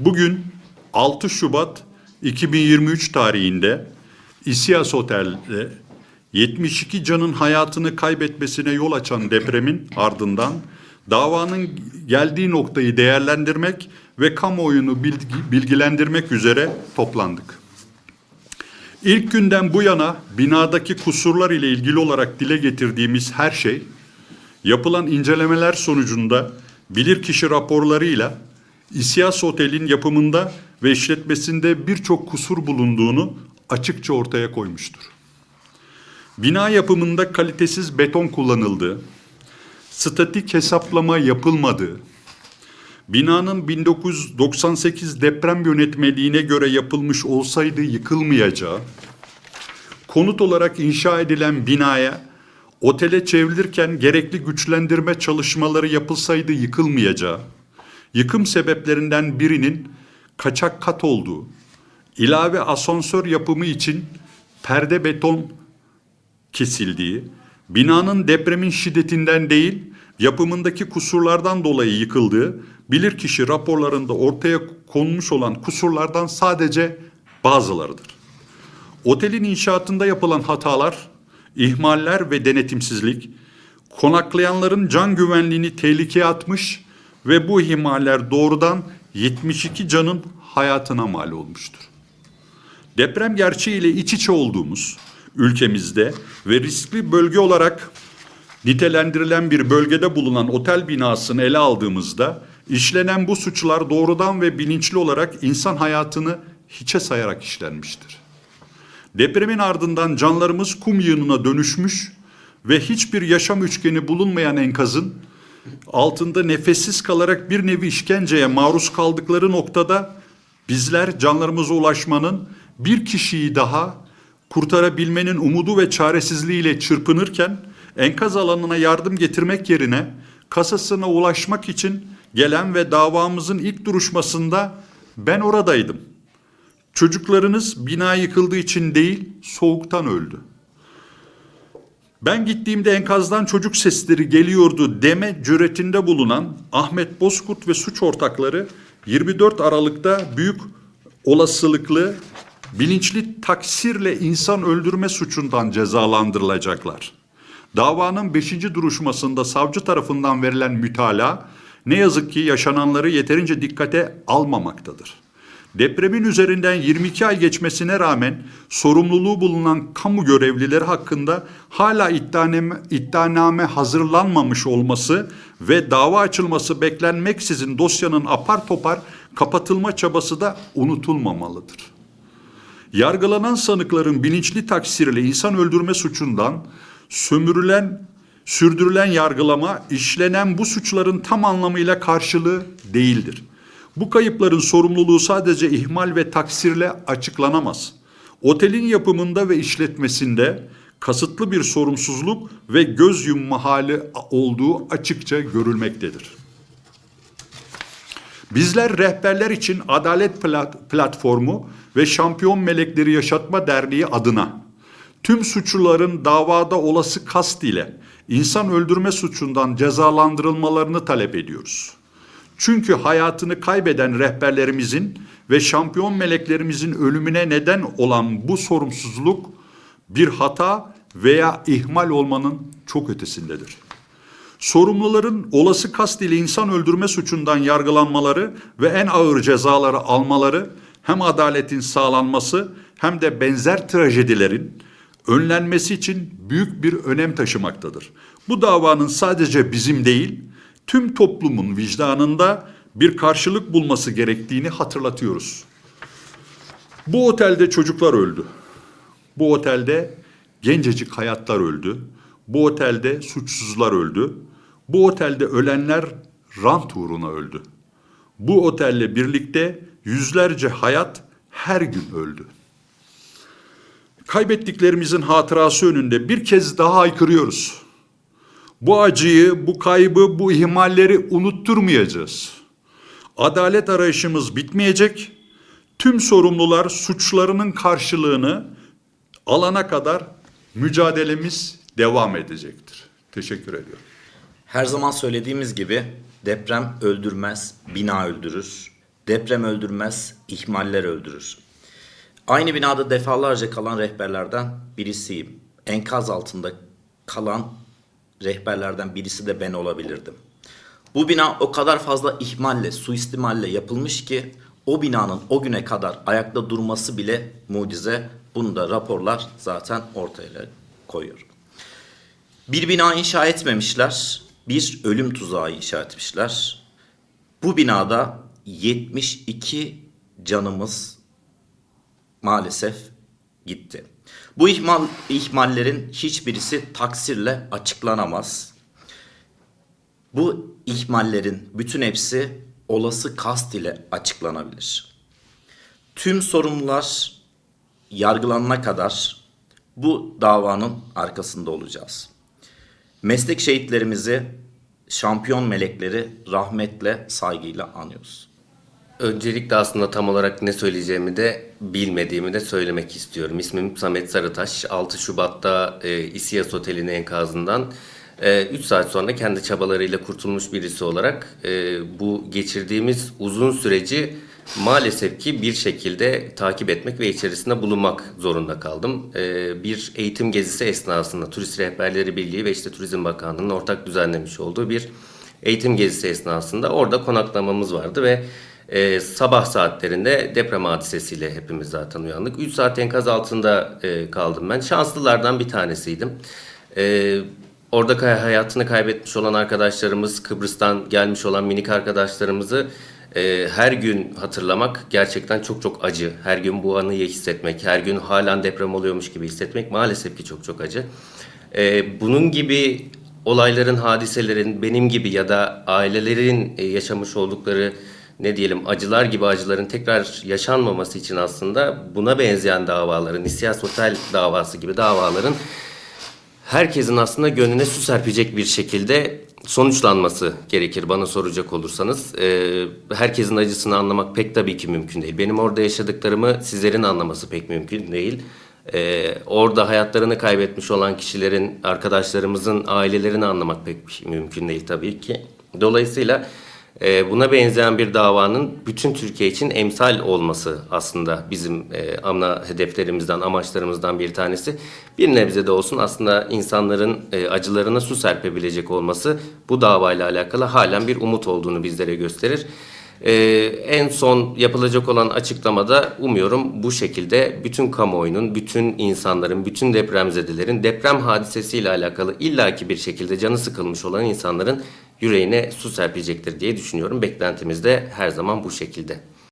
Bugün 6 Şubat 2023 tarihinde İSİAS Otel'de 72 canın hayatını kaybetmesine yol açan depremin ardından davanın geldiği noktayı değerlendirmek ve kamuoyunu bilgi- bilgilendirmek üzere toplandık. İlk günden bu yana binadaki kusurlar ile ilgili olarak dile getirdiğimiz her şey yapılan incelemeler sonucunda bilirkişi raporlarıyla İSİAS Otel'in yapımında ve işletmesinde birçok kusur bulunduğunu açıkça ortaya koymuştur. Bina yapımında kalitesiz beton kullanıldığı, statik hesaplama yapılmadığı, binanın 1998 deprem yönetmeliğine göre yapılmış olsaydı yıkılmayacağı, konut olarak inşa edilen binaya otele çevrilirken gerekli güçlendirme çalışmaları yapılsaydı yıkılmayacağı, yıkım sebeplerinden birinin kaçak kat olduğu, ilave asansör yapımı için perde beton kesildiği, binanın depremin şiddetinden değil, yapımındaki kusurlardan dolayı yıkıldığı, bilirkişi raporlarında ortaya konmuş olan kusurlardan sadece bazılarıdır. Otelin inşaatında yapılan hatalar, ihmaller ve denetimsizlik, konaklayanların can güvenliğini tehlikeye atmış ve bu ihmaller doğrudan 72 canın hayatına mal olmuştur. Deprem gerçeğiyle iç içe olduğumuz ülkemizde ve riskli bölge olarak nitelendirilen bir bölgede bulunan otel binasını ele aldığımızda işlenen bu suçlar doğrudan ve bilinçli olarak insan hayatını hiçe sayarak işlenmiştir. Depremin ardından canlarımız kum yığınına dönüşmüş ve hiçbir yaşam üçgeni bulunmayan enkazın altında nefessiz kalarak bir nevi işkenceye maruz kaldıkları noktada bizler canlarımıza ulaşmanın bir kişiyi daha kurtarabilmenin umudu ve çaresizliğiyle çırpınırken enkaz alanına yardım getirmek yerine kasasına ulaşmak için gelen ve davamızın ilk duruşmasında ben oradaydım. Çocuklarınız bina yıkıldığı için değil, soğuktan öldü. Ben gittiğimde enkazdan çocuk sesleri geliyordu deme cüretinde bulunan Ahmet Bozkurt ve suç ortakları 24 Aralık'ta büyük olasılıklı bilinçli taksirle insan öldürme suçundan cezalandırılacaklar. Davanın 5. duruşmasında savcı tarafından verilen mütalaa ne yazık ki yaşananları yeterince dikkate almamaktadır. Depremin üzerinden 22 ay geçmesine rağmen sorumluluğu bulunan kamu görevlileri hakkında hala iddianame, iddianame hazırlanmamış olması ve dava açılması beklenmeksizin dosyanın apar topar kapatılma çabası da unutulmamalıdır. Yargılanan sanıkların bilinçli taksirle insan öldürme suçundan sömürülen, sürdürülen yargılama işlenen bu suçların tam anlamıyla karşılığı değildir. Bu kayıpların sorumluluğu sadece ihmal ve taksirle açıklanamaz. Otelin yapımında ve işletmesinde kasıtlı bir sorumsuzluk ve göz yumma hali olduğu açıkça görülmektedir. Bizler rehberler için Adalet Plat- Platformu ve Şampiyon Melekleri Yaşatma Derneği adına tüm suçluların davada olası kast ile insan öldürme suçundan cezalandırılmalarını talep ediyoruz. Çünkü hayatını kaybeden rehberlerimizin ve şampiyon meleklerimizin ölümüne neden olan bu sorumsuzluk bir hata veya ihmal olmanın çok ötesindedir. Sorumluların olası kast ile insan öldürme suçundan yargılanmaları ve en ağır cezaları almaları hem adaletin sağlanması hem de benzer trajedilerin önlenmesi için büyük bir önem taşımaktadır. Bu davanın sadece bizim değil, tüm toplumun vicdanında bir karşılık bulması gerektiğini hatırlatıyoruz. Bu otelde çocuklar öldü. Bu otelde gencecik hayatlar öldü. Bu otelde suçsuzlar öldü. Bu otelde ölenler rant uğruna öldü. Bu otelle birlikte yüzlerce hayat her gün öldü. Kaybettiklerimizin hatırası önünde bir kez daha haykırıyoruz. Bu acıyı, bu kaybı, bu ihmalleri unutturmayacağız. Adalet arayışımız bitmeyecek. Tüm sorumlular suçlarının karşılığını alana kadar mücadelemiz devam edecektir. Teşekkür ediyorum. Her zaman söylediğimiz gibi deprem öldürmez, bina öldürür. Deprem öldürmez, ihmaller öldürür. Aynı binada defalarca kalan rehberlerden birisiyim. Enkaz altında kalan rehberlerden birisi de ben olabilirdim. Bu bina o kadar fazla ihmalle, suistimalle yapılmış ki o binanın o güne kadar ayakta durması bile mucize. Bunu da raporlar zaten ortaya koyuyor. Bir bina inşa etmemişler, bir ölüm tuzağı inşa etmişler. Bu binada 72 canımız maalesef gitti. Bu ihmal ihmallerin hiçbirisi taksirle açıklanamaz. Bu ihmallerin bütün hepsi olası kast ile açıklanabilir. Tüm sorumlular yargılanana kadar bu davanın arkasında olacağız. Meslek şehitlerimizi, şampiyon melekleri rahmetle, saygıyla anıyoruz. Öncelikle aslında tam olarak ne söyleyeceğimi de bilmediğimi de söylemek istiyorum. İsmim Samet Sarıtaş. 6 Şubat'ta e, İSİAS Oteli'nin enkazından 3 saat sonra kendi çabalarıyla kurtulmuş birisi olarak e, bu geçirdiğimiz uzun süreci maalesef ki bir şekilde takip etmek ve içerisinde bulunmak zorunda kaldım. E, bir eğitim gezisi esnasında Turist Rehberleri Birliği ve işte Turizm Bakanlığı'nın ortak düzenlemiş olduğu bir eğitim gezisi esnasında orada konaklamamız vardı ve e, sabah saatlerinde deprem hadisesiyle hepimiz zaten uyandık. 3 saat enkaz altında e, kaldım ben. Şanslılardan bir tanesiydim. E, orada hayatını kaybetmiş olan arkadaşlarımız, Kıbrıs'tan gelmiş olan minik arkadaşlarımızı e, her gün hatırlamak gerçekten çok çok acı. Her gün bu anıyı hissetmek, her gün halen deprem oluyormuş gibi hissetmek maalesef ki çok çok acı. E, bunun gibi olayların, hadiselerin benim gibi ya da ailelerin e, yaşamış oldukları ne diyelim acılar gibi acıların tekrar yaşanmaması için aslında buna benzeyen davaların, İSİAS Otel davası gibi davaların herkesin aslında gönlüne su serpecek bir şekilde sonuçlanması gerekir bana soracak olursanız. Ee, herkesin acısını anlamak pek tabii ki mümkün değil. Benim orada yaşadıklarımı sizlerin anlaması pek mümkün değil. Ee, orada hayatlarını kaybetmiş olan kişilerin, arkadaşlarımızın ailelerini anlamak pek mümkün değil tabii ki. Dolayısıyla e, buna benzeyen bir davanın bütün Türkiye için emsal olması aslında bizim e, ana hedeflerimizden, amaçlarımızdan bir tanesi. Bir nebze de olsun aslında insanların e, acılarına su serpebilecek olması bu davayla alakalı halen bir umut olduğunu bizlere gösterir. E, en son yapılacak olan açıklamada umuyorum bu şekilde bütün kamuoyunun, bütün insanların, bütün depremzedelerin deprem hadisesiyle alakalı illaki bir şekilde canı sıkılmış olan insanların yüreğine su serpecektir diye düşünüyorum. Beklentimiz de her zaman bu şekilde.